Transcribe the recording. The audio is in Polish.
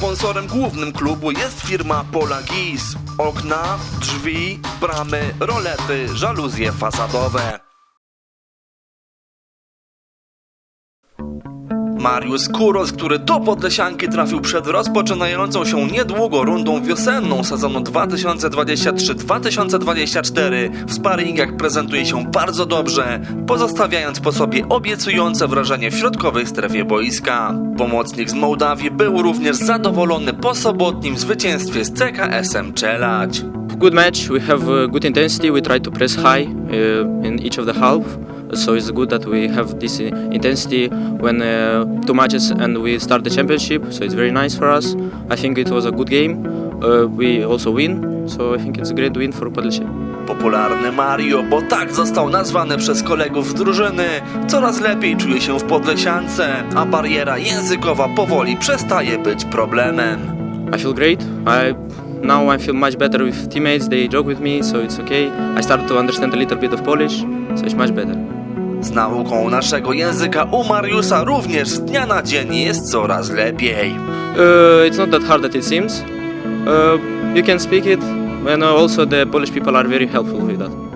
sponsorem głównym klubu jest firma Pola Gis. Okna, drzwi, bramy, rolety, żaluzje fasadowe. Mariusz Kuros, który do Podlesianki trafił przed rozpoczynającą się niedługo rundą wiosenną sezonu 2023-2024 w sparingach prezentuje się bardzo dobrze, pozostawiając po sobie obiecujące wrażenie w środkowej strefie boiska. Pomocnik z Mołdawii był również zadowolony po sobotnim zwycięstwie z CKS-em Czelać. Good match. We have uh, good intensity. We try to press high uh, in each of the half. So it's good that we have this intensity when uh, two matches and we start the championship. So it's very nice for us. I think it was a good game. Uh, we also win. So I think it's a great win for Podlesy. Popularny Mario, bo tak został nazwany przez kolegów z drużyny, coraz lepiej czuje się w Podlesiance, a bariera językowa powoli przestaje być problemem. I feel great. I now I feel much better with teammates. They joke with me, so it's okay. I started to understand a little bit of Polish, so it's much better. Z nauką naszego języka u Mariusa również z dnia na dzień jest coraz lepiej. Uh, it's not that hard as it seems. Uh, you can speak it, and also the Polish people are very helpful with that.